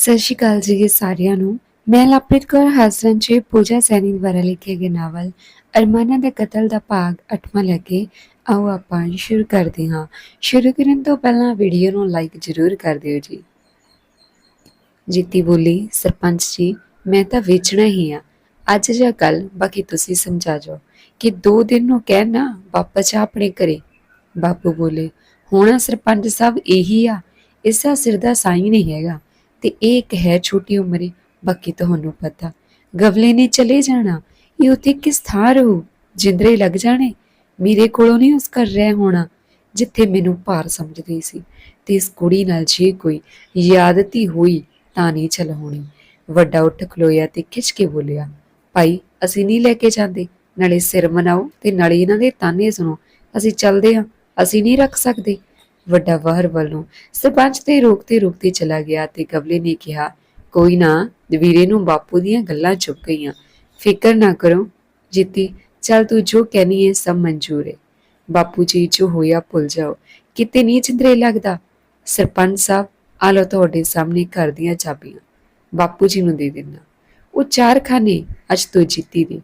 ਸਤਿ ਸ਼੍ਰੀ ਅਕਾਲ ਜੀ ਸਾਰਿਆਂ ਨੂੰ। ਮੈਂ ਲਵਪ੍ਰੀਤ ਕੌਰ ਹਾਸਨ ਜੀ ਪੂਜਾ ਸੈਣੀ ਦੁਆਰਾ ਲਿਖੇ ਗਏ ਨਾਵਲ ਅਰਮਾਨਾਂ ਦੇ ਕਤਲ ਦਾ ਭਾਗ 8ਵਾਂ ਲੈ ਕੇ ਆਓ ਆਪਾਂ ਸ਼ੁਰੂ ਕਰਦੇ ਹਾਂ। ਸ਼ੁਰੂ ਕਰਨ ਤੋਂ ਪਹਿਲਾਂ ਵੀਡੀਓ ਨੂੰ ਲਾਈਕ ਜ਼ਰੂਰ ਕਰ ਦਿਓ ਜੀ। ਜੀਤੀ ਬੋਲੀ, ਸਰਪੰਚ ਜੀ, ਮੈਂ ਤਾਂ ਵੇਚਣਾ ਹੀ ਆ। ਅੱਜ ਜਾਂ ਕੱਲ ਬਾਕੀ ਤੁਸੀਂ ਸਮਝਾ ਜੋ ਕਿ ਦੋ ਦਿਨ ਨੂੰ ਕਹਿਣਾ ਵਾਪਸ ਆ ਆਪਣੇ ਘਰੇ। ਬਾਪੂ ਬੋਲੇ, ਹੋਣਾ ਸਰਪੰਚ ਸਾਹਿਬ ਇਹੀ ਆ, ਇਸਾ ਸਿਰ ਦਾ ਸਾਈ ਨਹੀਂ ਹੈਗਾ। ਤੇ ਇਹ ਇੱਕ ਹੈ ਛੋਟੀ ਉਮਰੇ, ਬਾਕੀ ਤੁਹਾਨੂੰ ਪਤਾ। ਗਵਲੇ ਨੇ ਚਲੇ ਜਾਣਾ। ਇਹ ਉਥੇ ਕਿਸ ਥਾਂ ਰਹੂ? ਜਿੰਦਰੇ ਲੱਗ ਜਾਣੇ? ਮੇਰੇ ਕੋਲੋਂ ਨਹੀਂ ਉਸ ਕਰ ਰਹਿ ਹੋਣਾ, ਜਿੱਥੇ ਮੈਨੂੰ ਭਾਰ ਸਮਝਦੀ ਸੀ। ਤੇ ਇਸ ਕੁੜੀ ਨਾਲ ਜੇ ਕੋਈ ਯਾਦਤੀ ਹੋਈ ਤਾਂ ਨਹੀਂ ਚਲ ਹੋਣੀ ਵੱਡਾ ਉੱਠ ਖਲੋਇਆ ਤੇ ਖਿੱਚ ਕੇ ਬੋਲਿਆ, ਭਾਈ, ਅਸੀਂ ਨਹੀਂ ਲੈ ਕੇ ਜਾਂਦੇ। ਨਾਲੇ ਸਿਰ ਮਨਾਓ ਤੇ ਨਾਲੇ ਇਹਨਾਂ ਦੇ ਤਾਨੇ ਸੁਣੋ। ਅਸੀਂ ਚੱਲਦੇ ਹਾਂ, ਅਸੀਂ ਨਹੀਂ ਰੱਖ ਸਕਦੇ। ਵੱਡਾ ਬਾਹਰ ਵੱਲੋਂ ਸਰਪੰਚ ਤੇ ਰੋਕਤੇ ਰੋਕਤੇ ਚਲਾ ਗਿਆ ਤੇ ਗਵਲੇ ਨੇ ਕਿਹਾ, ਕੋਈ ਨਾ ਵੀਰੇ ਨੂੰ ਬਾਪੂ ਦੀਆਂ ਗੱਲਾਂ ਚੁੱਪ ਗਈਆਂ। ਫਿਕਰ ਨਾ ਕਰੋ, ਜੀਤੀ। ਚੱਲ ਤੂੰ ਜੋ ਕਹਿਨੀ ਹੈ ਸਭ ਮਨਜ਼ੂਰ ਹੈ ਬਾਪੂ ਜੀ, ਜੋ ਹੋਇਆ ਭੁੱਲ ਜਾਓ। ਕਿਤੇ ਨਹੀਂ ਚੰਦਰੇ ਲੱਗਦਾ। ਸਰਪੰਚ ਸਾਹਿਬ, ਆ ਲਓ ਤੁਹਾਡੇ ਸਾਹਮਣੇ ਘਰ ਦੀਆਂ ਚਾਬੀਆਂ। ਬਾਪੂ ਜੀ ਨੂੰ ਦੇ ਦੇਣਾ ਉਹ ਚਾਰ ਖਾਨੇ ਅੱਜ ਤੋਂ ਜੀਤੀ ਦੀ।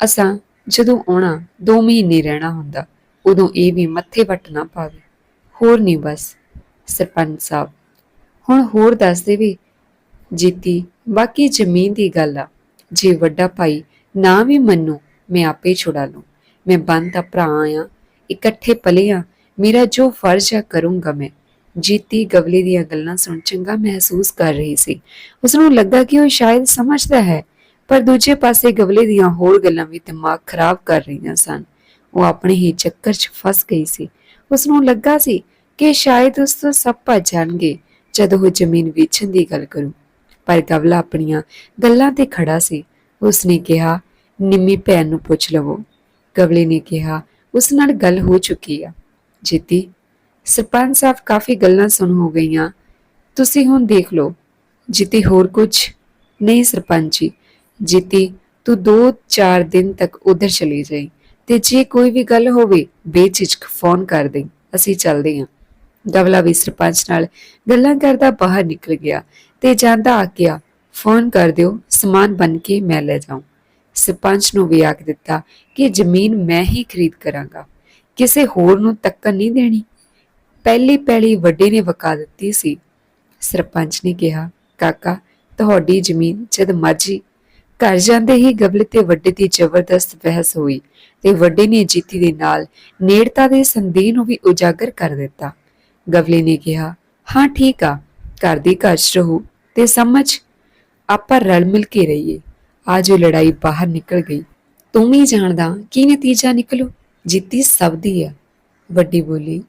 ਅਸਾਂ ਜਦੋਂ ਆਉਣਾ 2 ਮਹੀਨੇ ਰਹਿਣਾ ਹੁੰਦਾ। ਉਦੋਂ ਇਹ ਵੀ ਮੱਥੇ ਵੱਟ ਨਾ ਪਾਵੇ। ਹੋਰ ਨਹੀਂ ਬਸ, ਸਰਪੰਚ ਸਾਹਿਬ। ਹੁਣ ਹੋਰ ਦੱਸ ਦੇਵੇ। ਜੀਤੀ ਬਾਕੀ ਜ਼ਮੀਨ ਦੀ ਗੱਲ ਆ। ਜੇ ਵੱਡਾ ਭਾਈ ਨਾ ਵੀ ਮੰਨੂ, ਮੈਂ ਆਪੇ ਛੁਡਾ ਲੂੰ ਮੈਂ ਬੰਦ ਦਾ ਭਰਾ ਆ ਇਕੱਠੇ ਪਲੇ ਆ। ਮੇਰਾ ਜੋ ਫਰਜ਼ ਆ, ਕਰੂੰਗਾ ਮੈਂ। ਜੀਤੀ ਗਵਲੇ ਦੀਆਂ ਗੱਲਾਂ ਸੁਣ ਚੰਗਾ ਮਹਿਸੂਸ ਕਰ ਰਹੀ ਸੀ। ਉਸ ਨੂੰ ਲੱਗਾ ਕਿ ਉਹ ਸ਼ਾਇਦ ਸਮਝਦਾ ਹੈ, ਪਰ ਦੂਜੇ ਪਾਸੇ ਗਵਲੇ ਦੀਆਂ ਹੋਰ ਗੱਲਾਂ ਵੀ ਦਿਮਾਗ ਖਰਾਬ ਕਰ ਰਹੀਆਂ ਸਨ। ਉਹ ਆਪਣੇ ਹੀ ਚੱਕਰ 'ਚ ਫਸ ਗਈ ਸੀ। ਉਸ ਨੂੰ ਲੱਗਾ ਸੀ ਕਿ ਸ਼ਾਇਦ ਉਸ ਤੋਂ ਸਭ ਭੱਜ ਜਾਣਗੇ ਜਦੋਂ ਉਹ ਜ਼ਮੀਨ ਵੇਚਣ ਦੀ ਗੱਲ ਕਰੂ। ਪਰ ਗਵਲਾ ਆਪਣੀਆਂ ਗੱਲਾਂ ਤੇ ਖੜਾ ਸੀ। ਉਸ ਨੇ ਕਿਹਾ, ਨਿੰਮੀ ਭੈਣ ਨੂੰ ਪੁੱਛ ਲਵੋ। ਗਵਲੇ ਨੇ ਕਿਹਾ, ਉਸ ਨਾਲ ਗੱਲ ਹੋ ਚੁੱਕੀ ਆ। ਜਿੱਤੀ, ਸਰਪੰਚ ਸਾਹਿਬ ਕਾਫੀ ਗੱਲਾਂ ਸੁਣ ਹੋ ਗਈਆਂ। ਤੁਸੀਂ ਹੁਣ ਦੇਖ ਲਓ। ਜਿੱਤੀ ਹੋਰ ਕੁਝ ਨਹੀਂ ਸਰਪੰਚ। ਜੀ ਜਿੱਤੀ, ਤੂੰ 2-4 ਦਿਨ ਤੱਕ ਉਧਰ ਚਲੀ ਜਾਈ। ਤੇ ਜੇ ਕੋਈ ਵੀ ਗੱਲ ਹੋਵੇ, ਬੇਝਿਜਕ ਫੋਨ ਕਰ ਦੇ ਅਸੀਂ ਚੱਲਦੇ ਹਾਂ ਗਵਲਾ ਵੀ ਸਰਪੰਚ ਨਾਲ ਗੱਲਾਂ ਕਰਦਾ ਬਾਹਰ ਨਿਕਲ ਗਿਆ ਤੇ ਜਾਂਦਾ ਆ ਗਿਆ। ਫੋਨ ਕਰ ਦਿਓ, ਸਮਾਨ ਬਣ ਕੇ ਮੈਂ ਲੈ ਜਾਉਂ ਸਰਪੰਚ ਨੂੰ ਵੀ ਆਖ ਦਿੱਤਾ ਕਿ ਜ਼ਮੀਨ ਮੈਂ ਹੀ ਖਰੀਦ ਕਰਾਂਗਾ। ਕਿਸੇ ਹੋਰ ਨੂੰ ਤੱਕਣ ਨਹੀਂ ਦੇਣੀ। ਪਹਿਲੀ ਪਹਿਲੀ ਵੱਡੇ ਨੇ ਵਕਾ ਦਿੱਤੀ ਸੀ। ਸਰਪੰਚ ਨੇ ਕਿਹਾ, ਕਾਕਾ, ਤੁਹਾਡੀ ਜ਼ਮੀਨ ਜਦ ਮਰਜ਼ੀ ਘਰ ਜਾਂਦੇ ਹੀ ਗਬਲੇ ਤੇ ਵੱਡੇ ਦੀ ਜ਼ਬਰਦਸਤ ਬਹਿਸ ਹੋਈ ਤੇ ਵੱਡੇ ਨੇ ਜੀਤੀ ਦੇ ਨਾਲ ਨੇੜਤਾ ਦੇ ਸੰਦੇਹ ਨੂੰ ਵੀ ਉਜਾਗਰ ਕਰ ਦਿੱਤਾ। ਗਵਲੇ ਨੇ ਕਿਹਾ, ਹਾਂ, ਠੀਕ ਆ, ਘਰ ਦੀ ਘਰ 'ਚ ਰਹੂ ਤੇ ਸਮਝ, ਆਪਾਂ ਰਲ ਮਿਲ ਕੇ ਰਹੀਏ। ਅੱਜ ਉਹ ਲੜਾਈ ਬਾਹਰ ਨਿਕਲ ਗਈ, ਤੂੰ ਵੀ ਜਾਣਦਾ ਕੀ ਨਤੀਜਾ ਨਿਕਲੂ, ਜਿੱਤੀ ਸਭ ਦੀ ਆ। ਵੱਡੀ ਬੋਲੀ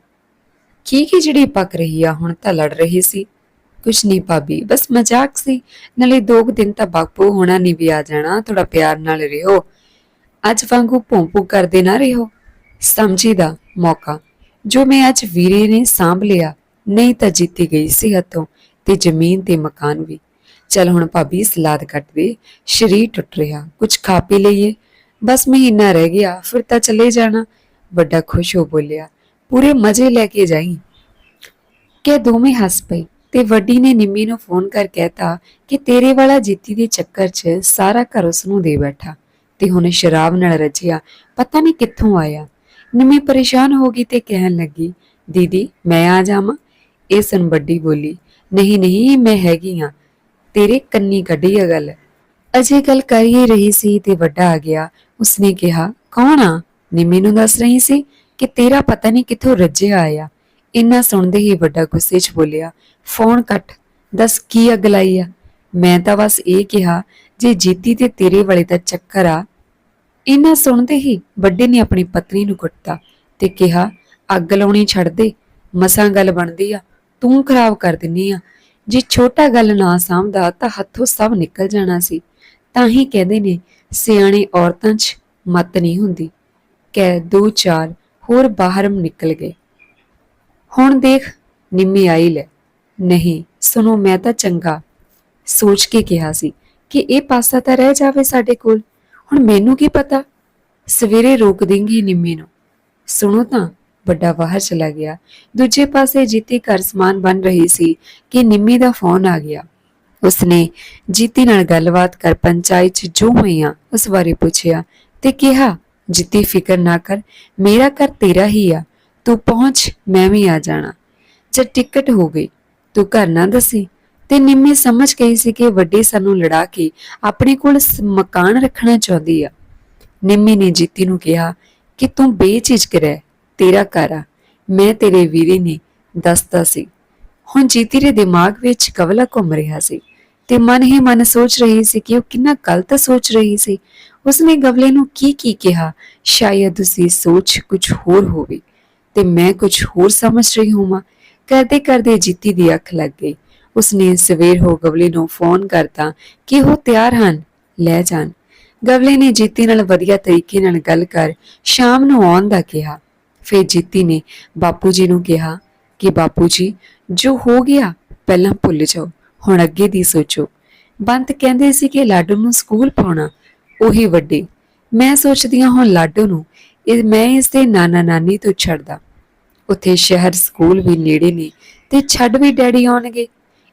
ਕੀ ਕੀ ਜਿਹੜੀ ਪੱਕ ਰਹੀ ਆ, ਹੁਣ ਤਾਂ ਲੜ ਰਹੀ ਸੀ। ਕੁਛ ਨਹੀਂ ਭਾਬੀ, ਬਸ ਮਜ਼ਾਕ ਸੀ। ਨਾਲੇ ਦੋ ਕੁ ਦਿਨ ਤਾਂ ਬਾਪੂ ਹੋਣਾ ਨਹੀਂ ਵੀ ਆ ਜਾਣਾ ਥੋੜਾ ਪਿਆਰ ਨਾਲ ਰਹੋ। ਅੱਜ ਵਾਂਗੂ ਭੌਂਪੂ ਕਰਦੇ ਨਾ ਰਹੋ। ਸਮਝੀ ਦਾ ਮੌਕਾ। ਜੋ ਮੈਂ ਅੱਜ ਵੀਰੇ ਨੇ ਸਾਂਭ ਲਿਆ, ਨਹੀਂ ਤਾਂ ਜਿੱਤੀ ਗਈ ਸੀ ਹੱਥੋਂ ਤੇ ਜ਼ਮੀਨ ਤੇ ਮਕਾਨ ਵੀ। ਚਲ ਹੁਣ ਭਾਬੀ, ਸਲਾਦ ਕੱਟ ਦੇ, ਸ਼ਰੀਰ ਟੁੱਟ ਰਿਹਾ ਕੁਝ ਖਾ ਪੀ ਲਈਏ। ਬਸ ਮਹੀਨਾ ਰਹਿ ਗਿਆ, ਫਿਰ ਤਾਂ ਚਲੇ ਜਾਣਾ। ਵੱਡਾ ਖੁਸ਼ ਹੋ ਬੋਲਿਆ, ਪੂਰੇ ਮਜ਼ੇ ਲੈ ਕੇ ਜਾਈ। ਕਿ ਦੋਵੇਂ ਹੱਸ ਪਈ ਤੇ ਵੱਡੀ ਨੇ ਨਿੰਮੀ ਨੂੰ ਫੋਨ ਕਰ ਕਹਿਤਾ ਕਿ ਤੇਰੇ ਵਾਲਾ ਜੀਤੀ ਦੇ ਚੱਕਰ 'ਚ ਸਾਰਾ ਘਰ ਉਸ ਨੂੰ ਦੇ ਬੈਠਾ ਤੇ ਹੁਣ ਸ਼ਰਾਬ ਨਾਲ ਰੱਜਿਆ, ਪਤਾ ਨਹੀਂ ਕਿੱਥੋਂ ਆਇਆ। ਨਿੰਮੀ ਪਰੇਸ਼ਾਨ ਹੋ ਗਈ ਤੇ ਕਹਿਣ ਲੱਗੀ, ਦੀਦੀ, ਮੈਂ ਆ ਜਾਵਾਂ? ਇਹ ਸਨ ਵੱਡੀ ਬੋਲੀ, ਨਹੀਂ ਨਹੀਂ, ਮੈਂ ਹੈਗੀ ਆ। ਤੇਰੇ ਕੰਨੀ ਕੱਢੀ ਆ ਗੱਲ। ਅਜੇ ਗੱਲ ਕਰ ਹੀ ਰਹੀ ਸੀ ਤੇ ਵੱਡਾ ਆ ਗਿਆ। ਉਸਨੇ ਕਿਹਾ, ਕੌਣ ਆ? ਨਿੰਮੀ ਨੂੰ ਦੱਸ ਰਹੀ ਸੀ ਕਿ ਤੇਰਾ ਪਤਾ ਨਹੀਂ ਕਿੱਥੋਂ ਰੱਜਿਆ ਆਇਆ। ਇੰਨਾ ਸੁਣਦੇ ਹੀ ਵੱਡਾ ਗੁੱਸੇ 'ਚ ਬੋਲਿਆ, ਫੋਨ ਕੱਟ, ਦੱਸ ਕੀ ਅੱਗ ਲਾਈ ਆ? ਮੈਂ ਤਾਂ ਬਸ ਇਹ ਕਿਹਾ, ਜੇ ਜੀਤੀ ਤੇ ਤੇਰੇ ਵਾਲੇ ਦਾ ਚੱਕਰ ਆ। ਇੰਨਾ ਸੁਣਦੇ ਹੀ ਵੱਡੇ ਨੇ ਆਪਣੀ ਪਤਨੀ ਨੂੰ ਕੁੱਟਤਾ ਤੇ ਕਿਹਾ, ਅੱਗ ਲਾਉਣੀ ਛੱਡ ਦੇ, ਮਸਾਂ ਗੱਲ ਬਣਦੀ ਆ, ਤੂੰ ਖਰਾਬ ਕਰ ਦਿੰਨੀ ਆ। ਜੇ ਛੋਟਾ ਗੱਲ ਨਾ ਸਾਂਭਦਾ ਤਾਂ ਹੱਥੋਂ ਸਭ ਨਿਕਲ ਜਾਣਾ ਸੀ। ਤਾਂ ਹੀ ਕਹਿੰਦੇ ਨੇ, ਸਿਆਣੇ ਔਰਤਾਂ 'ਚ ਮਤ ਨਹੀਂ ਹੁੰਦੀ। ਕਹਿ ਦੋ ਚਾਰ ਹੋਰ ਬਾਹਰ ਨਿਕਲ ਗਏ। ਹੁਣ ਦੇਖ, ਨਿੰਮੀ ਆਈ ਲੈ। ਨਹੀਂ, ਸੁਣੋ, ਮੈਂ ਤਾਂ ਚੰਗਾ। ਸੋਚ ਕੇ ਕਿਹਾ ਸੀ ਕਿ ਇਹ ਪਾਸਾ ਤਾਂ ਰਹਿ ਜਾਵੇ ਸਾਡੇ ਕੋਲ। ਹੁਣ ਮੈਨੂੰ ਕੀ ਪਤਾ? ਸਵੇਰੇ ਰੋਕ ਦੇਂਗੀ ਨਿੰਮੀ ਨੂੰ। ਸੁਣੋ ਤਾਂ, ਵੱਡਾ ਬਾਹਰ ਚਲਾ ਗਿਆ। ਦੂਜੇ ਪਾਸੇ ਜੀਤੀ ਘਰ ਸਮਾਨ ਬਣ ਰਹੀ ਸੀ ਕਿ ਨਿੰਮੀ ਦਾ ਫੋਨ ਆ ਗਿਆ। ਉਸਨੇ ਜੀਤੀ ਨਾਲ ਗੱਲਬਾਤ ਕਰ ਪੰਚਾਇਤ 'ਚ ਜੋ ਹੋਈਆਂ ਉਸ ਬਾਰੇ ਪੁੱਛਿਆ ਤੇ ਕਿਹਾ, ਜੀਤੀ ਫਿਕਰ ਨਾ ਕਰ, ਮੇਰਾ ਘਰ ਤੇਰਾ ਹੀ ਆ। ਤੂੰ ਪਹੁੰਚ, ਮੈਂ ਵੀ ਆ ਜਾਣਾ। ਜਦ ਟਿਕਟ ਹੋ ਗਈ, ਤੂੰ ਘਰ ਨਾ ਦਸੀ। ਤੇ ਨਿੰਮੀ ਸਮਝ ਗਈ ਸੀ ਕਿ ਵੱਡੀ ਸਾਨੂੰ ਲੜਾ ਕੇ ਆਪਣੇ ਕੋਲ ਮਕਾਨ ਰੱਖਣਾ ਚਾਹੁੰਦੀ ਆ। ਨਿੰਮੀ ਨੇ ਜੀਤੀ ਨੂੰ ਕਿਹਾ ਕਿ ਤੂੰ ਬੇਝਿਜਕ ਰਹਿ, ਤੇਰਾ ਘਰ ਆ। ਮੈਂ ਤੇਰੇ ਵੀਰੇ ਨੇ ਦੱਸਦਾ ਸੀ। ਹੁਣ ਜੀਤੀ ਦੇ ਦਿਮਾਗ ਵਿੱਚ ਕਵਲਾ ਘੁੰਮ ਰਿਹਾ ਸੀ ਤੇ ਮਨ ਹੀ ਮਨ ਸੋਚ ਰਹੀ ਸੀ ਕਿ ਉਹ ਕਿੰਨਾ ਗਲਤ ਸੋਚ ਰਹੀ ਸੀ। ਉਸਨੇ ਗਵਲੇ ਨੂੰ ਕੀ ਕੀ ਕਿਹਾ? ਸ਼ਾਇਦ ਉਸਦੀ ਸੋਚ ਕੁਝ ਹੋਰ ਹੋਵੇ। ਤੇ ਮੈਂ ਕੁਝ ਹੋਰ ਸਮਝ ਰਹੀ ਹੋਵਾਂ। ਕਰਦੇ ਕਰਦੇ ਜੀਤੀ ਦੀ ਅੱਖ ਲੱਗ ਗਈ। ਉਸਨੇ ਸਵੇਰ ਹੋ ਗਵਲੇ ਨੂੰ ਫੋਨ ਕਰਤਾ ਕਿ ਉਹ ਤਿਆਰ ਹਨ, ਲੈ ਜਾਣ। ਗਵਲੇ ਨੇ ਜੀਤੀ ਨਾਲ ਵਧੀਆ ਤਰੀਕੇ ਨਾਲ ਗੱਲ ਕਰ ਸ਼ਾਮ ਨੂੰ ਆਉਣ ਦਾ ਕਿਹਾ। ਫਿਰ ਜੀਤੀ ਨੇ ਬਾਪੂ ਜੀ ਨੂੰ ਕਿਹਾ ਕਿ ਬਾਪੂ ਜੀ ਜੋ ਹੋ ਗਿਆ, ਪਹਿਲਾਂ ਭੁੱਲ ਜਾਓ, ਹੁਣ ਅੱਗੇ ਦੀ ਸੋਚੋ। ਬੰਤ ਕਹਿੰਦੇ ਸੀ ਕਿ ਲਾਡੂ ਨੂੰ ਸਕੂਲ ਪਾਉਣਾ ਉਹੀ ਵੱਡੇ। ਮੈਂ ਸੋਚਦੀ ਹਾਂ ਹੁਣ ਲਾਡੂ ਨੂੰ, ਇਹ ਮੈਂ ਇਸ ਦੇ ਨਾਨਾ ਨਾਨੀ ਤੋਂ ਛੱਡਦਾ। ਉੱਥੇ ਸ਼ਹਿਰ ਸਕੂਲ ਵੀ ਨੇੜੇ ਨੇ ਤੇ ਛੱਡ ਵੀ ਡੈਡੀ ਆਉਣਗੇ।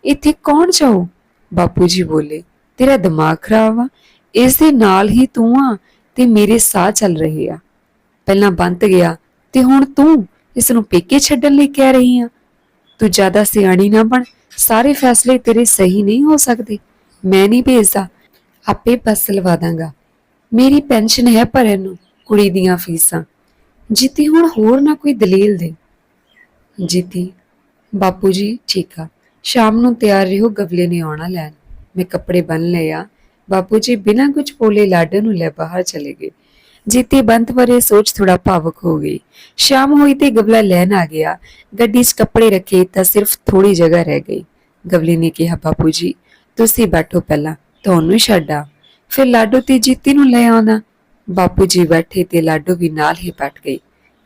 ਇੱਥੇ ਕੌਣ ਜਾਊ? ਬਾਪੂ ਜੀ ਬੋਲੇ, ਤੇਰਾ ਦਿਮਾਗ ਖਰਾਬ ਆ ਇਸ ਦੇ ਨਾਲ ਹੀ ਤੂੰ ਆ ਤੇ ਮੇਰੇ ਸਾਹ ਚੱਲ ਰਹੇ ਆ। ਪਹਿਲਾਂ ਬੰਤ ਗਿਆ ਤੇ ਹੁਣ ਤੂੰ ਇਸ ਨੂੰ ਪੇਕੇ ਛੱਡਣ ਲਈ ਕਹਿ ਰਹੀ ਆ। ਤੂੰ ਜ਼ਿਆਦਾ ਸਿਆਣੀ ਨਾ ਬਣ, ਸਾਰੇ ਫੈਸਲੇ ਤੇਰੇ ਸਹੀ ਨਹੀਂ ਹੋ ਸਕਦੇ। ਮੈਂ ਨਹੀਂ ਭੇਜਦਾ, ਆਪੇ ਬੱਸ ਲਵਾ ਦਾਂਗਾ। ਮੇਰੀ ਪੈਨਸ਼ਨ ਹੈ ਭਰਨ ਨੂੰ ਕੁੜੀ ਦੀਆਂ ਫੀਸਾਂ। ਜਿੱਤੀ ਹੁਣ ਹੋਰ ਨਾ ਕੋਈ ਦਲੀਲ ਦੇ। ਜੀਤੀ। ਬਾਪੂ ਜੀ, ਠੀਕ ਆ। ਸ਼ਾਮ ਨੂੰ ਤਿਆਰ ਰਹੋ, ਗਵਲੇ ਨੇ ਆਉਣਾ ਲੈਣ। ਮੈਂ ਕੱਪੜੇ ਬੰਨ ਲਏ ਆ। ਬਾਪੂ ਜੀ, ਬਿਨਾਂ ਕੁਝ ਬੋਲੇ ਲਾਡੋ ਨੂੰ ਲੈ ਬਾਹਰ ਚਲੇ ਗਏ। ਜੀਤੀ ਬੰਤ ਬਾਰੇ ਸੋਚ ਥੋੜਾ ਭਾਵੁਕ ਹੋ ਗਈ। ਸ਼ਾਮ ਹੋਈ ਤੇ ਗਵਲਾ ਲੈਣ ਆ ਗਿਆ। ਗੱਡੀ 'ਚ ਕੱਪੜੇ ਰੱਖੇ ਤਾਂ ਸਿਰਫ ਥੋੜੀ ਜਗ੍ਹਾ ਰਹਿ ਗਈ। ਗਵਲੇ ਨੇ ਕਿਹਾ, ਬਾਪੂ ਜੀ, ਤੁਸੀਂ ਬੈਠੋ ਪਹਿਲਾਂ। ਤੁਹਾਨੂੰ ਛੱਡਾ ਫਿਰ ਲਾਡੋ ਤੇ ਜੀਤੀ ਨੂੰ ਲੈ ਆਉਣਾ। ਬਾਪੂ ਜੀ ਬੈਠੇ ਤੇ ਲਾਡੋ ਵੀ ਨਾਲ ਹੀ ਬੈਠ ਗਈ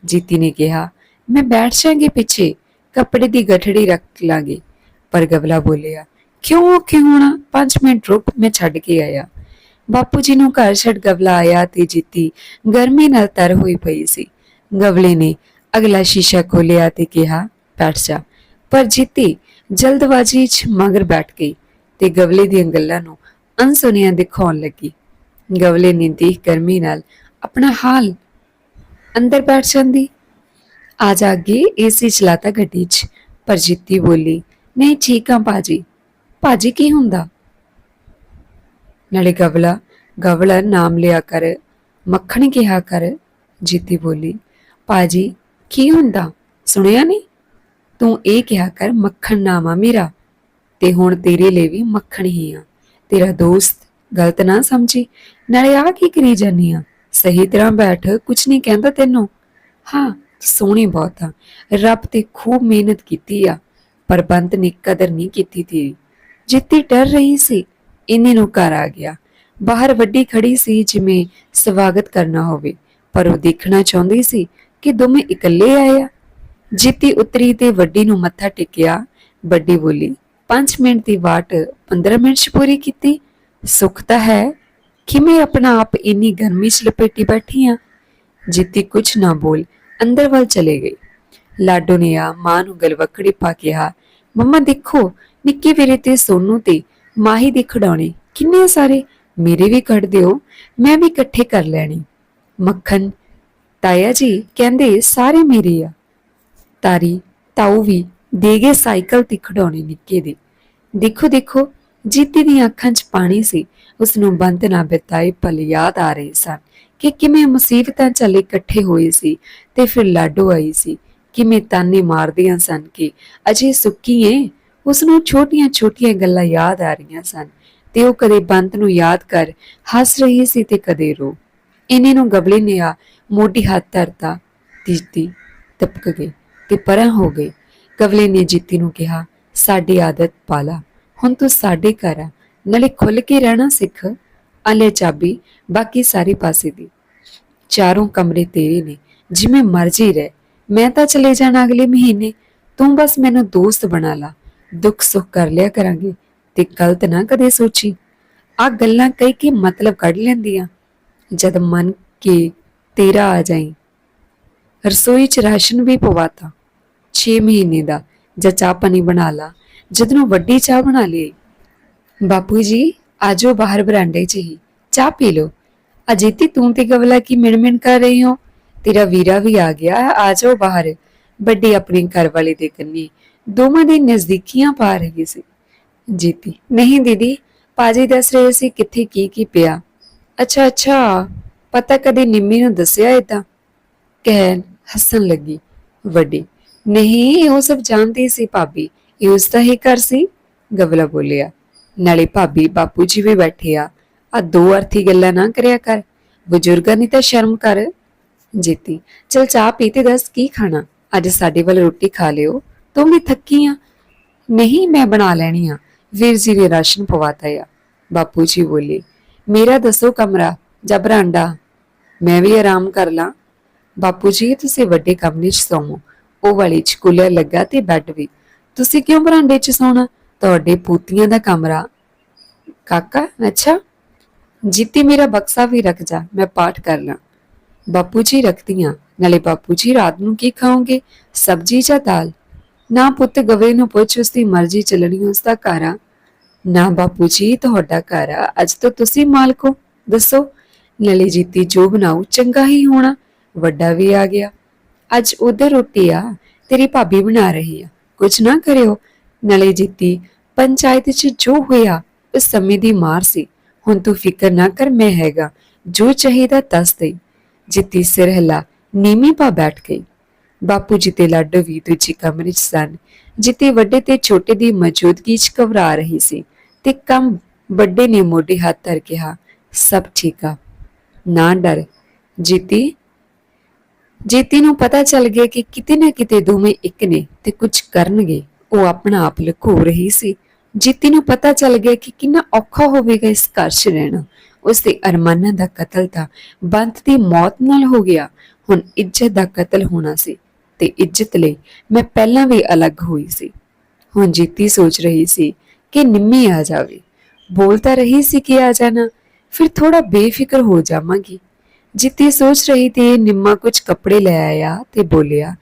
ਜੀਤੀ ਨੇ ਕਿਹਾ ਮੈਂ ਬੈਠ ਜਾਾਂਗੀ ਪਿੱਛੇ। ਕੱਪੜੇ ਦੀ ਗਠੜੀ ਰੱਖ ਲਾਂਗੇ। ਪਰ ਗਵਲਾ ਬੋਲਿਆ, ਕਿਉਂ ਕਿਉਂ ਹੋਣਾ? 5 ਮਿੰਟ ਰੁਕ, ਮੈਂ ਛੱਡ ਕੇ ਆਇਆ। ਬਾਪੂ ਜੀ ਨੂੰ ਘਰ ਛੱਡ ਗਵਲਾ ਆਇਆ ਤੇ ਜੀਤੀ ਗਰਮੀ ਨਾਲ ਤਰ ਹੋਈ ਪਈ ਸੀ। ਗਵਲੇ ਨੇ ਅਗਲਾ ਸ਼ੀਸ਼ਾ ਖੋਲਿਆ ਤੇ ਕਿਹਾ, ਬੈਠ ਜਾ। ਪਰ ਜੀਤੀ ਜਲਦਬਾਜ਼ੀ 'ਚ ਮਗਰ ਬੈਠ ਗਈ ਤੇ ਗਵਲੇ ਦੀਆਂ ਗੱਲਾਂ ਨੂੰ ਅਣਸੁਣੀਆਂ ਦਿਖਾਉਣ ਲੱਗੀ। ਗਵਲੇ ਨੇ ਦੇਖ ਗਰਮੀ ਨਾਲ ਆਪਣਾ ਹਾਲ ਅੰਦਰ ਬੈਠ ਜਾਂਦੀ। ਆ ਜਾ ਅੱਗੇ ਏਸੀ ਚਲਾਤਾ ਗੱਡੀ 'ਚ ਪਰ ਜੀਤੀ ਬੋਲੀ ਨਹੀਂ ਠੀਕ ਆ ਬਾਜੀ ਭਾਜੀ ਕੀ ਹੁੰਦਾ ਨਾਲੇ ਗਵਲਾ ਗਵਲਾ ਨਾਮ ਲਿਆ ਕਰ ਮੱਖਣ ਕਿਹਾ ਕਰ ਜੀਤੀ ਬੋਲੀ ਪਾਜੀ ਕੀ ਹੁੰਦਾ ਸੁਣਿਆ ਨਹੀਂ ਤੂੰ ਇਹ ਕਿਹਾ ਕਰ ਮੱਖਣ ਨਾਮ ਆ ਮੇਰਾ ਤੇ ਹੁਣ ਤੇਰੇ ਲਈ ਵੀ ਮੱਖਣ ਹੀ ਆ ਤੇਰਾ ਦੋਸਤ ਗਲਤ ਨਾ ਸਮਝੀ ਨਾਲੇ ਆ ਕੀ ਕਰੀ ਜਾਨੀ ਆ ਸਹੀ ਤਰ੍ਹਾਂ ਬੈਠ ਕੁਛ ਨਹੀਂ ਕਹਿੰਦਾ ਤੈਨੂੰ ਹਾਂ ਸੋਹਣੀ ਬਹੁਤ ਆ। ਰੱਬ ਤੇ ਖੂਬ ਮਿਹਨਤ ਕੀਤੀ ਆ, ਪਰ ਬੰਤ ਨੇ ਕਦਰ ਨਹੀਂ ਕੀਤੀ ਤੇਰੀ। ਜਿੱਤੀ ਡਰ ਰਹੀ ਸੀ, ਇੰਨੇ ਨੂੰ ਘਰ ਆ ਗਿਆ। ਬਾਹਰ ਵੱਡੀ ਖੜੀ ਸੀ ਜਿਵੇਂ ਸਵਾਗਤ ਕਰਨਾ ਹੋਵੇ, ਪਰ ਉਹ ਦੇਖਣਾ ਚਾਹੁੰਦੀ ਸੀ ਕਿ ਦੋਵੇਂ ਇਕੱਲੇ ਆਏ ਆ। ਜਿੱਤੀ ਉਤਰੀ ਤੇ ਵੱਡੀ ਨੂੰ ਮੱਥਾ ਟੇਕਿਆ। ਵੱਡੀ ਬੋਲੀ 5 ਮਿੰਟ ਦੀ ਵਾਟ 15 ਮਿੰਟ 'ਚ ਪੂਰੀ ਕੀਤੀ। ਸੁੱਖ ਤਾਂ ਹੈ, ਕਿਵੇਂ ਆਪਣਾ ਆਪ ਇੰਨੀ ਗਰਮੀ 'ਚ ਲਪੇਟੀ ਬੈਠੀ ਆ? ਜਿੱਤੀ ਕੁਝ ਨਾ ਬੋਲ ਅੰਦਰ ਵੱਲ ਚਲੇ ਗਈ। ਲਾਡੋ ਨੇ ਆ ਮਾਂ ਨੂੰ ਗਲਵਕੜੀ ਪਾ ਕਿਹਾ, ਮੰਮਾ ਦੇਖੋ, ਨਿੱਕੇ ਵੀਰੇ ਤੇ ਸੋਨੂ ਤੇ ਮਾਹੀ ਦੇ ਖਿਡੌਣੇ ਕਿੰਨੇ ਸਾਰੇ? ਮੇਰੇ ਵੀ ਕੱਢ ਦਿਓ, ਮੈਂ ਵੀ ਇਕੱਠੇ ਕਰ ਲੈਣੀ। ਮੱਖਣ, ਤਾਇਆ ਜੀ ਕਹਿੰਦੇ ਸਾਰੇ ਮੇਰੇ ਆ। ਤਾਰੀ, ਤਾਊ ਵੀ ਦੇਗੇ ਸਾਈਕਲ ਤੇ ਖਿਡੌਣੇ ਨਿੱਕੇ ਦੇ। ਦੇਖੋ ਦੇਖੋ, ਜੀਤੀ ਦੀਆਂ ਅੱਖਾਂ 'ਚ ਪਾਣੀ ਸੀ ਉਸ ਨੂੰ ਬੰਦ ਨਾ ਬਿਤਾਏ ਪਲ ਯਾਦ ਆ ਰਹੇ ਸਨ। ਕਿ ਕਿਵੇਂ ਮੁਸੀਬਤਾਂ ਚੱਲੇ ਇਕੱਠੇ ਹੋਏ ਸੀ ਤੇ ਫਿਰ ਲਾਡੋ ਆਈ ਸੀ। ਕਿਵੇਂ ਤਾਨੇ ਮਾਰਦੀਆਂ ਸਨ ਕਿ ਅਜੇ ਸੁੱਕੀ ਏ ਉਸ ਨੂੰ ਛੋਟੀਆਂ-ਛੋਟੀਆਂ ਗੱਲਾਂ ਯਾਦ ਆ ਰਹੀਆਂ ਸਨ ਤੇ ਉਹ ਕਦੇ ਬੰਤ ਨੂੰ ਯਾਦ ਕਰ ਹੱਸ ਰਹੀ ਸੀ ਤੇ ਕਦੇ ਰੋ। ਇਹਨੇ ਨੂੰ ਗਬਲੇ ਨੇ ਆ ਮੋਢੀ ਹੱਥ ਧਰਤਾ। ਤੀਤੀ ਤਪਕ ਗਈ ਤੇ ਪਰਾਂ ਹੋ ਗਈ। ਗਵਲੇ ਨੇ ਜੀਤੀ ਨੂੰ ਕਿਹਾ, ਸਾਡੀ ਆਦਤ ਪਾਲਾ, ਹੁਣ ਤੂੰ ਸਾਡੇ ਘਰ ਆ। ਨਲੇ ਖੁੱਲ ਕੇ ਰਹਿਣਾ ਸਿੱਖ। ਅਲੇ ਚਾਬੀ, ਬਾਕੀ ਸਾਰੇ ਪਾਸੇ ਦੀ। ਚਾਰੋਂ ਕਮਰੇ ਤੇਰੇ ਨੇ, ਜਿਵੇਂ ਮਰਜ਼ੀ ਰਹਿ। ਮੈਂ ਤਾਂ ਚਲੇ ਜਾਣਾ ਅਗਲੇ ਮਹੀਨੇ। ਤੂੰ ਬਸ ਮੈਨੂੰ ਦੋਸਤ ਬਣਾ ਲਾ। ਦੁੱਖ ਸੁੱਖ ਕਰ ਲਿਆ ਕਰਾਂਗੇ ਤੇ ਗਲਤ ਨਾ ਕਦੇ ਸੋਚੀ। ਆ ਗੱਲਾਂ ਕਈ ਕੀ ਮਤਲਬ ਕੱਢ ਲੈਂਦੀਆਂ। ਜਦ ਮਨ ਕੇ ਤੇਰਾ ਆ ਜਾਈ। ਰਸੋਈ 'ਚ ਰਾਸ਼ਨ ਵੀ ਪਵਾਤਾ। 6 ਮਹੀਨੇ ਦਾ, ਜਾਂ ਚਾਹ ਪਾਣੀ ਬਣਾ ਲਾ। ਜਦ ਨੂੰ ਵੱਡੀ ਚਾਹ ਬਣਾ ਲਈ। ਬਾਪੂ ਜੀ ਆਜੋ ਬਾਹਰ ਬਰਾਂਡੇ 'ਚ ਹੀ ਚਾਹ ਪੀ ਲੋ ਅਜੀਤੀ ਤੂੰ ਤੇ ਗਵਲਾ ਕੀ ਮਿਣਮਿਣ ਕਰ ਰਹੀ ਹੋ ਤੇਰਾ ਵੀਰਾ ਵੀ ਆ ਗਿਆ ਹੈ, ਬਾਹਰ ਵੱਡੀ ਆਪਣੀ ਘਰ ਵਾਲੇ ਦੇ ਕੰਨੀ ਦੋਵਾਂ ਦੀ ਨਜ਼ਦੀਕੀਆਂ ਪਾ ਰਹੀ ਸੀ ਜੀਤੀ ਨਹੀਂ ਦੀਦੀ ਪਾਜੀ ਦੱਸ ਰਹੇ ਸੀ ਕਿੱਥੇ ਕੀ ਕੀ ਪਿਆ ਅੱਛਾ ਅੱਛਾ ਪਤਾ ਕਦੇ ਨਿੰਮੀ ਨੂੰ ਦੱਸਿਆ ਏਦਾਂ ਕਹਿਣ ਹੱਸਣ ਲੱਗੀ ਵੱਡੀ ਨਹੀਂ ਉਹ ਸਭ ਜਾਣਦੀ ਸੀ ਭਾਬੀ ਇਹ ਉਸ ਦਾ ਹੀ ਘਰ ਸੀ ਗਵਲਾ ਬੋਲਿਆ ਨਾਲੇ ਭਾਬੀ ਬਾਪੂ ਜੀ ਵੀ ਬੈਠੇ ਆ। ਆ ਦੋ ਅਰਥੀ ਗੱਲਾਂ ਨਾ ਕਰਿਆ ਕਰ। ਬਜ਼ੁਰਗਾਂ ਦੀ ਤਾਂ ਸ਼ਰਮ ਕਰ। ਜੀਤੀ, ਚਲ ਚਾਹ ਪੀ ਤੇ ਦੱਸ ਕੀ ਖਾਣਾ? ਅੱਜ ਸਾਡੇ ਵੱਲ ਰੋਟੀ ਖਾ ਲਿਓ। ਤੂੰ ਵੀ ਥੱਕੀ ਆ। ਨਹੀਂ, ਮੈਂ ਬਣਾ ਲੈਣੀ ਆ। ਵੀਰ ਜੀ ਨੇ ਰਾਸ਼ਨ ਪਵਾਤਾ ਆ। ਬਾਪੂ ਜੀ ਬੋਲੇ, ਮੇਰਾ ਦੱਸੋ ਕਮਰਾ ਜਾਂ ਬਰਾਂਡਾ? ਮੈਂ ਵੀ ਆਰਾਮ ਕਰ ਲਾਂ। ਬਾਪੂ ਜੀ, ਤੁਸੀਂ ਵੱਡੇ ਕਮਰੇ 'ਚ ਸੌਵੋ ਉਹ ਵਾਲੀ 'ਚ ਕੂਲਰ ਲੱਗਾ ਤੇ ਬੈੱਡ ਵੀ। ਤੁਸੀਂ ਕਿਉਂ ਬਰਾਂਡੇ 'ਚ ਸੌਣਾ? ਤੁਹਾਡੇ ਪੂਤੀਆਂ ਦਾ ਕਮਰਾ। ਕਾਕਾ, ਅੱਛਾ। ਜੀਤੀ, ਮੇਰਾ ਬਕਸਾ ਵੀ ਰੱਖ ਜਾ, ਮੈਂ ਪਾਠ ਕਰ ਲਾਂ। ਬਾਪੂ ਜੀ ਰੱਖਦੀਆਂ, ਨਾਲੇ ਬਾਪੂ ਜੀ ਰਾਤ ਨੂੰ ਕੀ ਖਾਓਗੇ? ਸਬਜੀ ਜਾਂ ਦਾਲ? ਨਾ ਪੁੱਤ, ਗਵੇ ਨੂੰ ਪੁੱਛ, ਉਸ ਦੀ ਮਰਜ਼ੀ ਚੱਲਣੀ, ਉਸ ਦਾ ਘਰ ਆ। ਨਾ ਬਾਪੂ ਜੀ ਤੁਹਾਡਾ ਘਰ ਆ। ਅੱਜ ਤੋਂ ਤੁਸੀਂ ਮਾਲਕ ਹੋ, ਦੱਸੋ। ਨਾਲੇ ਜੀਤੀ, ਜੋ ਬਣਾਉ ਚੰਗਾ ਹੀ ਹੋਣਾ। ਵੱਡਾ ਵੀ ਆ ਗਿਆ। ਅੱਜ ਉਧਰ ਰੋਟੀ ਆ, ਤੇਰੀ ਭਾਬੀ ਬਣਾ ਰਹੀ ਆ। ਕੁਝ ਨਾ ਕਰਿਓ ਨਾਲੇ ਜੀਤੀ। ਪੰਚਾਇਤ 'ਚ ਜੋ ਹੋਇਆ, ਉਸ ਸਮੇਂ ਦੀ ਮਾਰ ਸੀ। ਹੁਣ ਤੂੰ ਫਿਕਰ ਨਾ ਕਰ, ਮੈਂ ਹੈਗਾ। ਜੋ ਚਾਹੀਦਾ ਦੱਸ ਦੇ। ਜਿੱਤੀ ਸਿਰ ਹਿਲਾ, ਨੀਵੀਂ ਪਾ ਬੈਠ ਗਈ। ਬਾਪੂ ਜੀ ਤੇ ਲਾਡੋ ਵੀ ਦੂਜੀ ਕਮਰੇ 'ਚ ਸਨ। ਜਿੱਤੀ ਵੱਡੇ ਤੇ ਛੋਟੇ ਦੀ ਮੌਜੂਦਗੀ 'ਚ ਘਬਰਾ ਰਹੀ ਸੀ ਤੇ ਕੰਮ ਵੱਡੇ ਨੇ ਮੋਢੇ ਹੱਥ ਧਰ ਕਿਹਾ, ਸਭ ਠੀਕ ਆ। ਨਾ ਡਰ। ਜੀਤੀ? ਜੀਤੀ ਨੂੰ ਪਤਾ ਚੱਲ ਗਿਆ ਕਿ ਕਿਤੇ ਨਾ ਕਿਤੇ ਦੋਵੇਂ ਇੱਕ ਨੇ ਤੇ ਕੁਝ ਕਰਨਗੇ। ਉਹ ਆਪਣਾ ਆਪ ਲੁਕੋ ਰਹੀ ਸੀ। ਜੀਤੀ ਨੂੰ ਪਤਾ ਚੱਲ ਗਿਆ ਕਿ ਕਿੰਨਾ ਔਖਾ ਹੋਵੇਗਾ ਇਸ ਘਰ 'ਚ ਰਹਿਣਾ। ਉਸ ਦੇ ਅਰਮਾਨਾਂ ਦਾ ਕਤਲ ਤਾਂ ਬੰਤ ਦੀ ਮੌਤ ਨਾਲ ਹੋ ਗਿਆ। ਹੁਣ ਇੱਜ਼ਤ ਦਾ ਕਤਲ ਹੋਣਾ ਸੀ ਤੇ ਇੱਜ਼ਤ ਲਈ ਮੈਂ ਪਹਿਲਾਂ ਵੀ ਅਲੱਗ ਹੋਈ ਸੀ। ਹੁਣ ਜੀਤੀ ਸੋਚ ਰਹੀ ਸੀ ਕਿ ਨਿੰਮੀ ਆ ਜਾਵੇ। ਬੋਲਤਾ ਰਹੀ ਸੀ ਕਿ ਆ ਜਾਣਾ, ਫਿਰ ਥੋੜਾ ਬੇਫਿਕਰ ਹੋ ਜਾਵਾਂਗੀ। ਜਿੱਤੀ ਸੋਚ ਰਹੀ ਤੇ ਨਿੰਮਾ ਕੁਝ ਕੱਪੜੇ ਲੈ ਆਇਆ ਤੇ ਬੋਲਿਆ,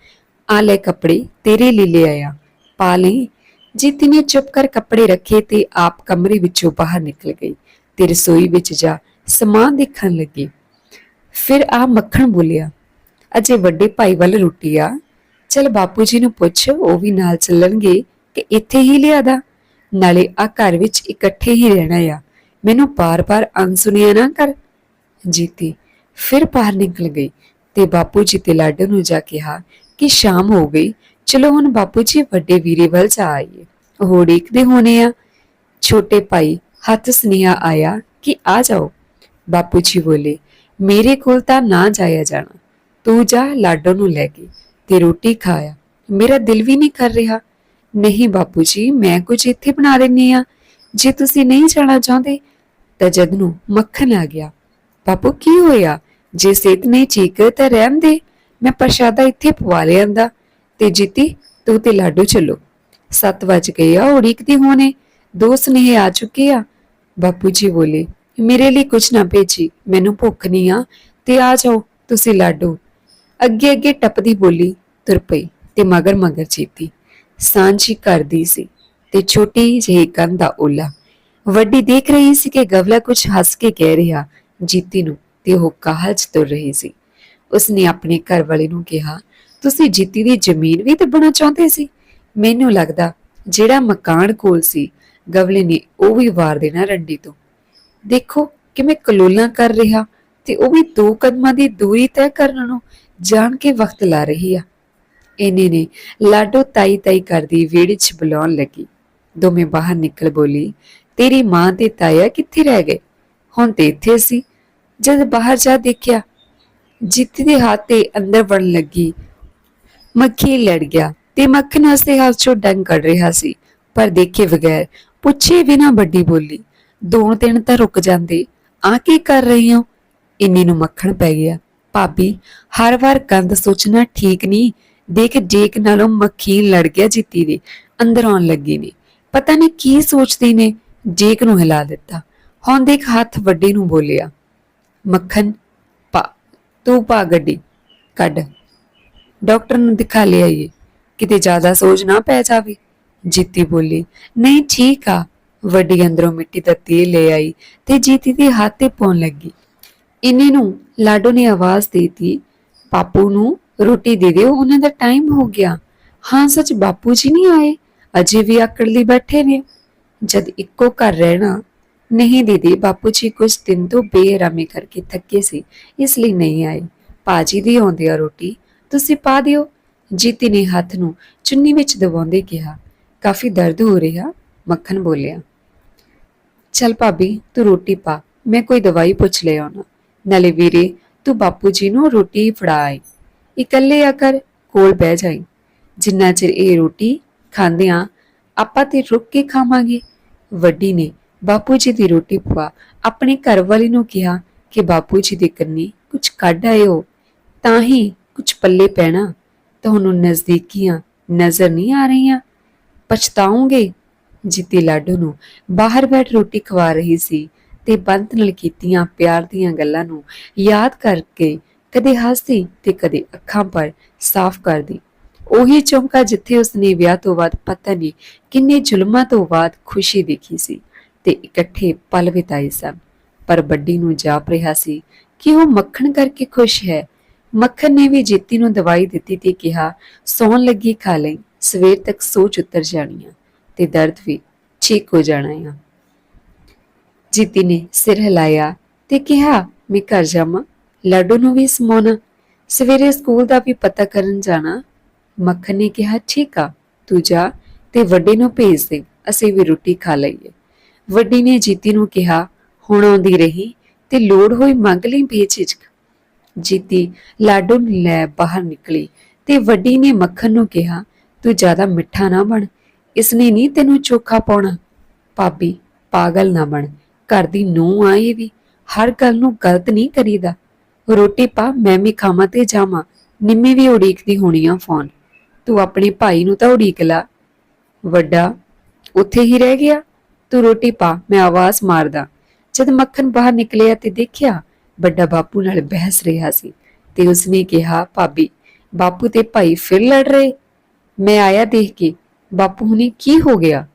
ਆ ਲੈ ਕੱਪੜੇ, ਤੇਰੇ ਲਈ ਲੈ ਆਇਆ। ਪਾ ਲਈ ਜੀਤੀ ਨੇ ਚੁੱਪ ਕਰ ਕੱਪੜੇ ਰੱਖੇ ਤੇ ਆਪ ਕਮਰੇ ਵਿੱਚੋਂ ਬਾਹਰ ਨਿਕਲ ਗਈ ਤੇ ਰਸੋਈ ਵਿੱਚ ਜਾ ਸਮਾਨ ਦੇਖਣ ਲੱਗੀ। ਫਿਰ ਆ ਮੱਖਣ ਬੋਲਿਆ, ਅਜੇ ਵੱਡੇ ਭਾਈ ਵੱਲ ਰੋਟੀ ਆ। ਚਲ ਬਾਪੂ ਜੀ ਨੂੰ ਪੁੱਛ, ਉਹ ਵੀ ਨਾਲ ਚੱਲਣਗੇ ਕਿ ਇੱਥੇ ਹੀ ਲਿਆਦਾ? ਨਾਲੇ ਆ ਘਰ ਵਿੱਚ ਇਕੱਠੇ ਹੀ ਰਹਿਣਾ ਆ। ਮੈਨੂੰ ਬਾਰ ਬਾਰ ਅਨਸੁਣਿਆ ਨਾ ਕਰ। ਜੀਤੀ ਫਿਰ ਬਾਹਰ ਨਿਕਲ ਗਈ ਤੇ ਬਾਪੂ ਜੀ ਤੇ ਲਾਡੋ ਨੂੰ ਜਾ ਕਿਹਾ ਕਿ ਸ਼ਾਮ ਹੋ ਗਈ ਚਲੋ ਹੁਣ ਬਾਪੂ ਜੀ, ਵੱਡੇ ਵੀਰੇ ਵੱਲ ਜਾ ਆਈਏ। ਉਹ ਉਡੀਕਦੇ ਹੋਣੇ ਆ। ਛੋਟੇ ਭਾਈ ਹੱਥ ਸੁਨੇਹਾ ਆਇਆ ਕਿ ਆ ਜਾਓ। ਬਾਪੂ ਜੀ ਬੋਲੇ, ਮੇਰੇ ਕੋਲ ਤਾਂ ਨਾ ਜਾਇਆ ਜਾਣਾ। ਤੂੰ ਜਾ, ਲਾਡੋ ਨੂੰ ਲੈ ਕੇ ਤੇ ਰੋਟੀ ਖਾਇਆ ਮੇਰਾ ਦਿਲ ਵੀ ਨਹੀਂ ਕਰ ਰਿਹਾ। ਨਹੀਂ ਬਾਪੂ ਜੀ, ਮੈਂ ਕੁਝ ਇੱਥੇ ਬਣਾ ਦਿੰਨੀ ਆ। ਜੇ ਤੁਸੀਂ ਨਹੀਂ ਜਾਣਾ ਚਾਹੁੰਦੇ ਤਾਂ ਜਦ ਨੂੰ ਮੱਖਣ ਆ ਗਿਆ। ਬਾਪੂ, ਕੀ ਹੋਇਆ? ਜੇ ਸਿਹਤ ਨਹੀਂ ਠੀਕ ਤਾਂ ਰਹਿਣ ਦੇ। ਮੈਂ ਪ੍ਰਸ਼ਾਦਾ ਇੱਥੇ ਪਵਾ ਲਿਆਂਦਾ। ਤੇ ਜੀਤੀ, ਤੂੰ ਤੇ ਲਾਡੋ ਚੱਲੋ। 7 ਵਜ ਗਏ ਆ ਉਡੀਕਦੀ ਹੋਣੇ, ਦੋ ਸੁਨੇਹੇ ਆ ਚੁੱਕੇ ਆ। ਬਾਪੂ ਜੀ ਬੋਲੇ, ਮੇਰੇ ਲਈ ਕੁਝ ਨਾ ਭੇਜੀ, ਮੈਨੂੰ ਭੁੱਖ ਨਹੀਂ ਆ, ਤੇ ਆ ਜਾਓ, ਤੁਸੀਂ ਲਾਡੋ। ਅੱਗੇ ਅੱਗੇ ਟੱਪਦੀ ਬੋਲੀ ਤੁਰ ਪਈ ਤੇ ਮਗਰ ਮਗਰ ਜੀਤੀ। ਸਾਂਝੀ ਕਰਦੀ ਸੀ ਤੇ ਛੋਟੀ ਜਿਹੀ ਕੰਧ ਦਾ ਓਲਾ। ਵੱਡੀ ਦੇਖ ਰਹੀ ਸੀ ਕਿ ਗਵਲਾ ਕੁਝ ਹੱਸ ਕੇ ਕਹਿ ਰਿਹਾ ਜੀਤੀ ਨੂੰ ਤੇ ਉਹ ਕਾਹਲ ਚ ਤੁਰ ਰਹੀ ਸੀ। ਉਸਨੇ ਆਪਣੇ ਘਰ ਵਾਲੇ ਨੂੰ ਕਿਹਾ ਤੁਸੀਂ ਜੀਤੀ ਦੀ ਜ਼ਮੀਨ ਵੀ ਦੱਬਣਾ ਚਾਹੁੰਦੇ ਸੀ? ਮੈਨੂੰ ਲੱਗਦਾ ਜਿਹੜਾ ਮਕਾਨ ਕੋਲ ਸੀ, ਗਵਲੇ ਨੇ ਉਹ ਵੀ ਵਾਰ ਦੇਣਾ ਰੰਡੀ ਤੋਂ। ਦੇਖੋ ਕਿਵੇਂ ਕਲੋਲਾਂ ਕਰ ਰਿਹਾ ਤੇ ਉਹ ਵੀ ਦੋ ਕਦਮਾਂ ਦੀ ਦੂਰੀ ਤੈਅ ਕਰਨ ਨੂੰ ਜਾਣ ਕੇ ਵਕਤ ਲਾ ਰਹੀ ਆ। ਇਹਨੇ ਨੇ ਲਾਡੋ ਤਾਈ ਤਾਈ ਕਰਦੀ ਵਿਹੜੇ 'ਚ ਬੁਲਾਉਣ ਲੱਗੀ। ਦੋਵੇਂ ਬਾਹਰ ਨਿਕਲ ਬੋਲੀ, ਤੇਰੀ ਮਾਂ ਤੇ ਤਾਇਆ ਕਿੱਥੇ ਰਹਿ ਗਏ? ਹੁਣ ਤੇ ਇੱਥੇ ਸੀ। ਜਦ ਬਾਹਰ ਜਾ ਦੇਖਿਆ, ਜਿੱਤੀ ਦੇ ਹੱਥ ਤੇ ਅੰਦਰ ਵੜਨ ਲੱਗੀ ਮੱਖੀ ਲੜ ਗਿਆ ਤੇ ਮੱਖਣ ਉਸਦੇ ਹੱਥ ਚੋਂ ਡੰਗ ਕੱਢ ਰਿਹਾ ਸੀ। ਪਰ ਦੇਖੇ ਬਗੈਰ ਪੁੱਛੇ ਬਿਨਾ ਵੱਡੀ ਬੋਲੀ, ਦੋ ਦਿਨ ਤਾਂ ਰੁਕ ਜਾਂਦੇ। ਆ ਕੀ ਕਰ ਰਹੀ ਹੋ ਇੰਨੇ ਨੂੰ ਮੱਖਣ ਪੈ ਗਿਆ। ਭਾਬੀ, ਹਰ ਵਾਰ ਗੰਦ ਸੋਚਣਾ ਠੀਕ ਨਹੀਂ ਦੇਖ ਜੇਕ ਨਾਲੋਂ ਮੱਖੀ ਲੜ ਗਿਆ ਜਿੱਤੀ ਦੇ ਅੰਦਰ ਆਉਣ ਲੱਗੀ ਨੇ। ਪਤਾ ਨਹੀਂ ਕੀ ਸੋਚਦੇ ਨੇ, ਜੇਕ ਨੂੰ ਹਿਲਾ ਦਿੱਤਾ। ਹੁਣ ਦੇਖ ਹੱਥ ਵੱਡੇ ਨੂੰ ਬੋਲਿਆ, ਮੱਖਣ ਪਾ ਤੂੰ ਪਾ ਗੱਡੀ, ਕੱਢ। ਡਾਕਟਰ ਨੂੰ ਦਿਖਾ ਲਿਆਈਏ ਕਿਤੇ ਜ਼ਿਆਦਾ ਸੋਜ ਨਾ ਪੈ ਜਾਵੇ। ਜੀਤੀ ਬੋਲੀ, ਨਹੀਂ, ਠੀਕ ਆ। ਵੱਡੀ ਅੰਦਰੋਂ ਮਿੱਟੀ ਦਾ ਤੇਲ ਲੈ ਆਈ ਤੇ ਜੀਤੀ ਦੇ ਹੱਥ ਤੇ ਪਾਉਣ ਲੱਗੀ। ਇੰਨੇ ਨੂੰ ਲਾਡੋ ਨੇ ਆਵਾਜ਼ ਦੇਤੀ ਪਾਪੂ ਨੂੰ ਰੋਟੀ ਦੇ ਦਿਓ, ਉਹਨਾਂ ਦਾ ਟਾਈਮ ਹੋ ਗਿਆ। ਹਾਂ, ਸੱਚ ਬਾਪੂ ਜੀ ਨਹੀਂ ਆਏ? ਅਜੇ ਵੀ ਆਕੜ ਲਈ ਬੈਠੇ ਨੇ। ਜਦ ਇੱਕੋ ਘਰ ਰਹਿਣਾ ਨਹੀਂ ਦੀਦੀ, ਬਾਪੂ ਜੀ ਕੁਝ ਦਿਨ ਤੋਂ ਬੇਆਰਾਮੀ ਕਰਕੇ ਥੱਕੇ ਸੀ, ਇਸ ਲਈ ਨਹੀਂ ਆਏ। ਪਾਜੀ ਦੀ ਆਉਂਦੀ ਆ ਰੋਟੀ ਤੁਸੀਂ ਪਾ ਦਿਓ। ਜੀਤੀ ਨੇ ਹੱਥ ਨੂੰ ਚੁੰਨੀ ਵਿੱਚ ਦਬਾਉਂਦੇ ਕਿਹਾ, ਕਾਫੀ ਦਰਦ ਹੋ ਰਿਹਾ, ਮੱਖਣ ਬੋਲਿਆ। ਚਲ ਭਾਬੀ, ਤੂੰ ਰੋਟੀ ਪਾ, ਮੈਂ ਕੋਈ ਦਵਾਈ ਪੁੱਛ ਲਿਆ ਆਉਣਾ। ਨਾਲੇ ਵੀਰੇ, ਤੂੰ ਬਾਪੂ ਜੀ ਨੂੰ ਰੋਟੀ ਫੜਾਏ ਇਕੱਲੇ ਆ ਕਰ, ਕੋਲ ਬਹਿ ਜਾਈ। ਜਿੰਨਾ ਚਿਰ ਇਹ ਰੋਟੀ ਖਾਂਦੇ ਖਾਂਦਿਆਂ ਆਪਾਂ ਤੇ ਰੁੱਕ ਕੇ ਖਾਵਾਂਗੇ। ਵੱਡੀ ਨੇ ਬਾਪੂ ਜੀ ਦੀ ਰੋਟੀ ਪਵਾ ਆਪਣੇ ਘਰ ਵਾਲੀ ਨੂੰ ਕਿਹਾ ਕਿ ਬਾਪੂ ਜੀ ਦੇ ਕੰਨੀ ਕੁਝ ਕੱਢ ਆਇਓ। ਤਾਂ ਹੀ ਕੁਝ ਪੱਲੇ ਪੈਣਾ ਤੁਹਾਨੂੰ ਨਜ਼ਦੀਕੀਆਂ ਨਜ਼ਰ ਨਹੀਂ ਆ ਰਹੀਆਂ। ਪਛਤਾਉਂਗੇ ਜੀਤੀ ਲਾਡੋ ਨੂੰ। ਬਾਹਰ ਬੈਠ ਰੋਟੀ ਖਵਾ ਰਹੀ ਸੀ ਤੇ ਬੰਤ ਨਾਲ ਕੀਤੀਆਂ ਪਿਆਰ ਦੀਆਂ ਗੱਲਾਂ ਨੂੰ ਯਾਦ ਕਰਕੇ ਕਦੇ ਹੱਸਦੀ ਤੇ ਕਦੇ ਅੱਖਾਂ ਪਰ ਸਾਫ਼ ਕਰਦੀ। ਉਹੀ ਚੌਂਕਾ ਜਿੱਥੇ ਉਸਨੇ ਵਿਆਹ ਤੋਂ ਬਾਅਦ ਪਤਾ ਨਹੀਂ ਕਿੰਨੇ ਜ਼ੁਲਮਾਂ ਤੋਂ ਬਾਅਦ ਖੁਸ਼ੀ ਦੇਖੀ ਸੀ ਤੇ ਇਕੱਠੇ ਪਲ ਬਿਤਾਏ ਸਨ। ਪਰ ਬੱਡੀ ਨੂੰ ਜਾਪ ਰਿਹਾ ਸੀ ਕਿ ਉਹ ਮੱਖਣ ਕਰਕੇ ਖੁਸ਼ ਹੈ ਮੱਖਣ ਨੇ ਵੀ ਜੀਤੀ ਨੂੰ ਦਵਾਈ ਦਿੱਤੀ ਤੇ ਕਿਹਾ, ਸੌਣ ਲੱਗੀ ਖਾ ਲਈ, ਸਵੇਰ ਤੱਕ ਸੋਚ ਉਤਰ ਜਾਣੀ ਆ ਤੇ ਦਰਦ ਵੀ ਠੀਕ ਹੋ ਜਾਣਾ ਆ। ਜੀਤੀ ਨੇ ਸਿਰ ਹਿਲਾਇਆ ਤੇ ਕਿਹਾ, ਮੈਂ ਘਰ ਜਾਵਾਂ, ਲਾਡੂ ਨੂੰ ਵੀ ਸਮਾਉਣਾ, ਸਵੇਰੇ ਸਕੂਲ ਦਾ ਵੀ ਪਤਾ ਕਰਨ ਜਾਣਾ। ਮੱਖਣ ਨੇ ਕਿਹਾ, ਠੀਕ ਆ, ਤੂੰ ਜਾ ਤੇ ਵੱਡੇ ਨੂੰ ਭੇਜ ਦੇ, ਅਸੀਂ ਵੀ ਰੋਟੀ ਖਾ ਲਈਏ। ਵੱਡੀ ਨੇ ਜੀਤੀ ਨੂੰ ਕਿਹਾ, ਹੁਣ ਆਉਂਦੀ ਰਹੀ ਤੇ ਲੋੜ ਹੋਈ ਮੰਗ ਲਈ ਬੇਝਿਜਕ ਜੀਤੀ, ਲਾਡੋ ਨੂੰ ਲੈ ਬਾਹਰ ਨਿਕਲੀ ਤੇ ਵੱਡੀ ਨੇ ਮੱਖਣ ਨੂੰ ਕਿਹਾ, ਤੂੰ ਜ਼ਿਆਦਾ ਮਿੱਠਾ ਨਾ ਬਣ, ਇਸਨੇ ਨਹੀਂ ਤੈਨੂੰ ਚੋਖਾ ਪਾਉਣਾ? ਭਾਬੀ, ਪਾਗਲ ਨਾ ਬਣ, ਘਰ ਦੀ ਨੂੰਹ ਆਈ ਵੀ, ਹਰ ਗੱਲ ਨੂੰ ਗਲਤ ਨਹੀਂ ਕਰੀਦਾ। ਰੋਟੀ ਪਾ, ਮੈਂ ਵੀ ਖਾਵਾਂ ਤੇ ਜਾਵਾਂ, ਨਿੰਮੀ ਵੀ ਉਡੀਕਦੀ ਹੋਣੀ ਆ ਫੋਨ। ਤੂੰ ਆਪਣੇ ਭਾਈ ਨੂੰ ਤਾਂ ਉਡੀਕ ਲਾ। ਵੱਡਾ, ਉੱਥੇ ਹੀ ਰਹਿ ਗਿਆ? ਤੂੰ ਰੋਟੀ ਪਾ, ਮੈਂ ਆਵਾਜ਼ ਮਾਰਦਾ। ਜਦ ਮੱਖਣ ਬਾਹਰ ਨਿਕਲਿਆ ਤੇ ਦੇਖਿਆ ਵੱਡਾ ਬਾਪੂ ਨਾਲ ਬਹਿਸ ਰਿਹਾ ਸੀ ਤੇ ਉਸਨੇ ਕਿਹਾ, ਭਾਬੀ, ਬਾਪੂ ਤੇ ਭਾਈ ਫਿਰ ਲੜ ਰਹੇ? ਮੈਂ ਆਇਆ ਦੇਖ ਕੇ, ਬਾਪੂ ਹੁਣੇ ਕੀ ਹੋ ਗਿਆ?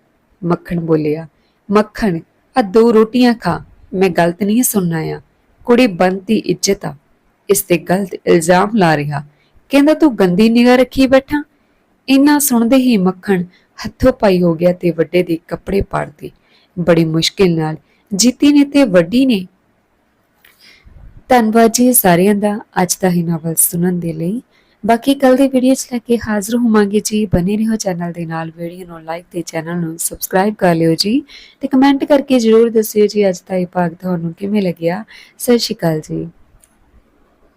ਮੱਖਣ ਬੋਲਿਆ, ਮੱਖਣ, ਆ ਦੋ ਰੋਟੀਆਂ ਖਾ, ਮੈਂ ਗਲਤ ਨਹੀਂ ਸੁਣਨਾ ਆ। ਕੁੜੀ ਬੰਦੀ ਇੱਜ਼ਤ ਆ। ਇਸ ਤੇ ਗਲਤ ਇਲਜ਼ਾਮ ਲਾ ਰਿਹਾ। ਕਹਿੰਦਾ, ਤੂੰ ਗੰਦੀ ਨਿਗਾਹ ਰੱਖੀ ਬੈਠਾ? ਇੰਨਾ ਸੁਣਦੇ ਹੀ ਮੱਖਣ ਹੱਥੋਂ ਪਾਈ ਹੋ ਗਿਆ ਤੇ ਵੱਡੇ ਦੇ ਕੱਪੜੇ ਪਾੜਦੇ। ਬੜੀ ਮੁਸ਼ਕਿਲ ਨਾਲ ਜੀਤੀ ਨੇ ਤੇ ਵੱਡੀ ਨੇ। ਧੰਨਵਾਦ ਜੀ ਸਾਰਿਆਂ ਦਾ ਅੱਜ ਦਾ ਹੀ ਨਾਵਲ ਸੁਣਨ ਦੇ ਲਈ। ਬਾਕੀ ਕੱਲ ਦੀ ਵੀਡੀਓ 'ਚ ਲੈ ਕੇ ਹਾਜ਼ਰ ਹੋਵਾਂਗੇ ਜੀ। ਬਨੇ ਰਹੋ ਚੈਨਲ ਦੇ ਨਾਲ। ਵੀਡੀਓ ਨੂੰ ਲਾਈਕ ਤੇ ਚੈਨਲ ਨੂੰ ਸਬਸਕ੍ਰਾਈਬ ਕਰ ਲਿਓ ਜੀ। ਤੇ ਕਮੈਂਟ ਕਰਕੇ ਜਰੂਰ ਦੱਸਿਓ ਜੀ ਅੱਜ ਦਾ ਇਹ ਭਾਗ ਤੁਹਾਨੂੰ ਕਿਵੇਂ ਲੱਗਿਆ। ਸਤਿ ਸ਼੍ਰੀ ਅਕਾਲ ਜੀ।